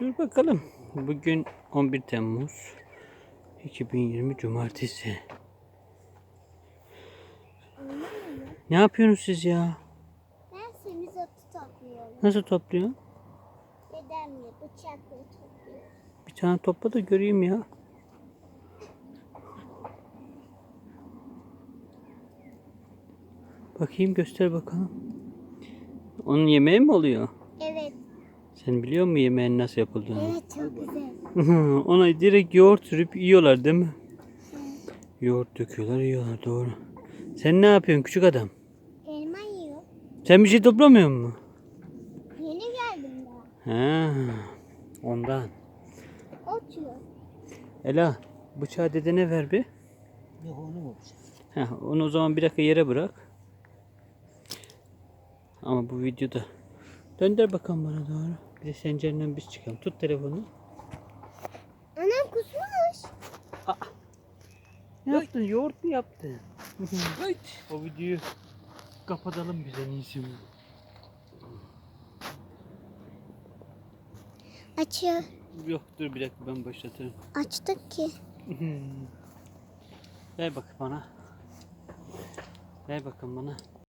Dur bakalım. Bugün 11 Temmuz 2020 Cumartesi. Ne yapıyorsunuz siz ya? Ben semizotu topluyorum. Nasıl topluyor? Dedemle bıçakla topluyorum. Bir tane topla da göreyim ya. Bakayım göster bakalım. Onun yemeği mi oluyor? Evet. Sen biliyor musun yemeğin nasıl yapıldığını? Evet çok güzel. Ona direkt yoğurt sürüp yiyorlar değil mi? Yoğurt döküyorlar yiyorlar doğru. Sen ne yapıyorsun küçük adam? Elma yiyor. Sen bir şey toplamıyor musun? Yeni geldim daha. Ha, ondan. Ot yiyor. Ela bıçağı dedene ver bir. Yok onu mu? Heh, onu o zaman bir dakika yere bırak. Ama bu videoda döndür bakalım bana doğru. Bir de sencerinden biz çıkalım. Tut telefonu. Anam kusmuş. Ne yaptın? Yoğurt mu yaptın? o videoyu kapatalım biz en iyisi. Açıyor. Yok dur bir dakika ben başlatırım. Açtık ki. Ver bak bana. Ver bakın bana.